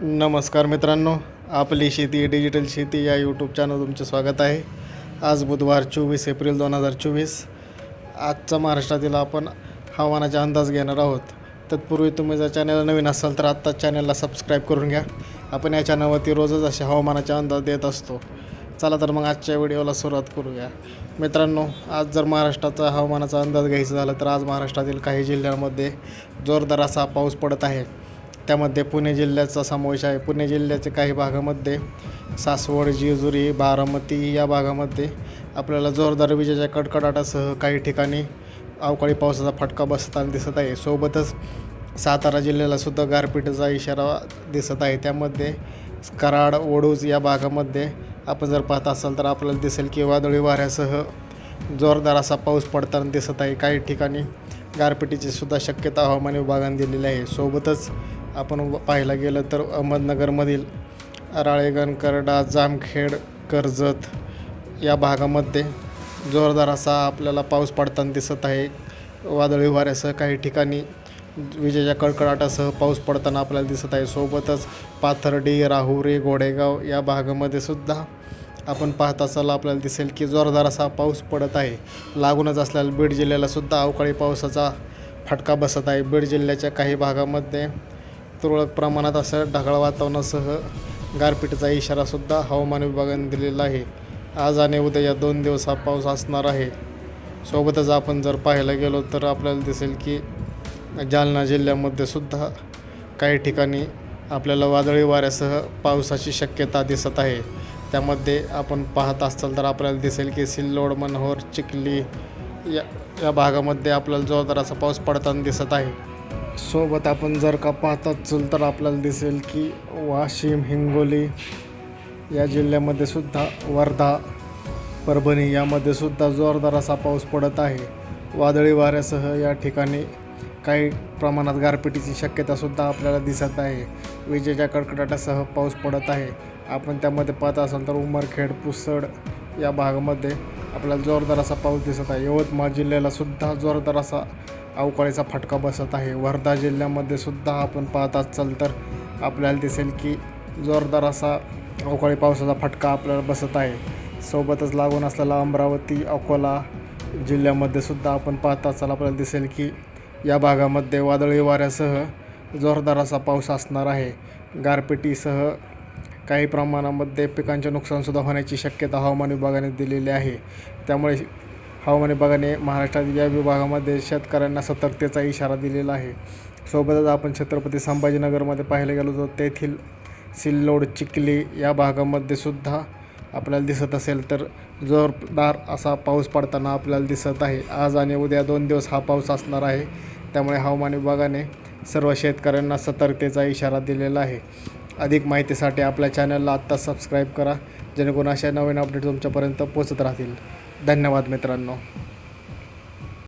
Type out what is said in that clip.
नमस्कार मित्रांनो आपली शेती डिजिटल शेती या यूट्यूब चॅनल तुमचे स्वागत आहे. आज बुधवार चोवीस एप्रिल दोन हजार चोवीस. आजचा महाराष्ट्रातील आपण हवामानाचा अंदाज घेणार आहोत. तत्पूर्वी तुम्ही जर चॅनल नवीन असाल तर आत्ताच चॅनलला सबस्क्राईब करून घ्या. आपण या चॅनलवरती रोजच असे हवामानाचे अंदाज देत असतो. चला तर मग आजच्या व्हिडिओला सुरुवात करूया. मित्रांनो आज जर महाराष्ट्राचा हवामानाचा अंदाज घ्यायचा झाला तर आज महाराष्ट्रातील काही जिल्ह्यांमध्ये जोरदार असा पाऊस पडत आहे. त्यामध्ये पुणे जिल्ह्याचा समावेश आहे. पुणे जिल्ह्याच्या काही भागामध्ये सासवड जेजुरी बारामती या भागामध्ये आपल्याला जोरदार विजेच्या कडकडाटासह काही ठिकाणी अवकाळी पावसाचा फटका बसताना दिसत आहे. सोबतच सातारा जिल्ह्याला सुद्धा गारपीटचा इशारा दिसत आहे. त्यामध्ये कराड ओडूज या भागामध्ये आपण जर पाहत असाल तर आपल्याला दिसेल की वादळी वाऱ्यासह जोरदार असा पाऊस पडताना दिसत आहे. काही ठिकाणी गारपिटीची सुद्धा शक्यता हवामान विभागाने दिलेली आहे. सोबतच आपण पाहायला गेलं तर अहमदनगरमधील राळेगण करडा जामखेड कर्जत या भागामध्ये जोरदार असा आपल्याला पाऊस पडताना दिसत आहे. वादळी वाऱ्यासह काही ठिकाणी विजेच्या कडकडाटासह पाऊस पडताना आपल्याला दिसत आहे. सोबतच पाथर्डी राहुरी गोडेगाव या भागामध्ये सुद्धा आपण पाहत असाल आपल्याला दिसेल की जोरदार असा पाऊस पडत आहे. लागूनच असलेल्या बीड जिल्ह्याला सुद्धा अवकाळी पावसाचा फटका बसत आहे. बीड जिल्ह्याच्या काही भागामध्ये तुरळक प्रमाणात असं ढगाळ वातावरणासह गारपीटचा इशारासुद्धा हवामान विभागाने दिलेला आहे. आज आणि उद्या या दोन दिवस हा पाऊस असणार आहे. सोबतच आपण जर पाहायला गेलो तर आपल्याला दिसेल की जालना जिल्ह्यामध्ये सुद्धा काही ठिकाणी आपल्याला वादळी वाऱ्यासह पावसाची शक्यता दिसत आहे. त्यामध्ये आपण पाहत असाल तर आपल्याला दिसेल की सिल्लोड मनोहर चिखली या या भागामध्ये आपल्याला जोरदार असा पाऊस पडताना दिसत आहे. सोबत आपण जर का पाहत असेल तर आपल्याला दिसेल की वाशिम हिंगोली या जिल्ह्यामध्ये सुद्धा वर्धा परभणी यामध्ये सुद्धा जोरदार असा पाऊस पडत आहे. वादळी वाऱ्यासह या ठिकाणी काही प्रमाणात गारपिटीची शक्यतासुद्धा आपल्याला दिसत आहे. विजेच्या कडकडाटासह पाऊस पडत आहे. आपण त्यामध्ये पाहत असाल तर उमरखेड पुसड या भागामध्ये आपल्याला जोरदार असा पाऊस दिसत आहे. यवतमाळ जिल्ह्याला सुद्धा जोरदार असा अवकाळीचा फटका बसत आहे. वर्धा जिल्ह्यामध्ये सुद्धा आपण पाहत असाल तर आपल्याला दिसेल की जोरदार असा अवकाळी पावसाचा फटका आपल्याला बसत आहे. सोबतच लागून असलेला अमरावती अकोला जिल्ह्यामध्ये सुद्धा आपण पाहत असाल आपल्याला दिसेल की या भागामध्ये वादळी वाऱ्यासह जोरदार असा पाऊस असणार आहे. गारपिटीसह काही प्रमाणामध्ये पिकांचे नुकसानसुद्धा होण्याची शक्यता हवामान विभागाने दिलेली आहे. त्यामुळे हवामान विभागाने महाराष्ट्रातील या विभागामध्ये शेतकऱ्यांना सतर्कतेचा इशारा दिलेला आहे. सोबतच आपण छत्रपती संभाजीनगरमध्ये पाहायला गेलो तर तेथील सिल्लोड चिखली या भागामध्ये सुद्धा आपल्याला दिसत असेल तर जोरदार असा पाऊस पडताना आपल्याला दिसत आहे. आज आणि उद्या दोन दिवस हा पाऊस असणार आहे. त्यामुळे हवामान विभागाने सर्व शेतकऱ्यांना सतर्कतेचा इशारा दिलेला आहे. अधिक माहितीसाठी आपल्या चॅनलला आत्ता सबस्क्राईब करा जेणेकरून अशा नवीन अपडेट तुमच्यापर्यंत पोचत राहतील. धन्यवाद मित्रांनो.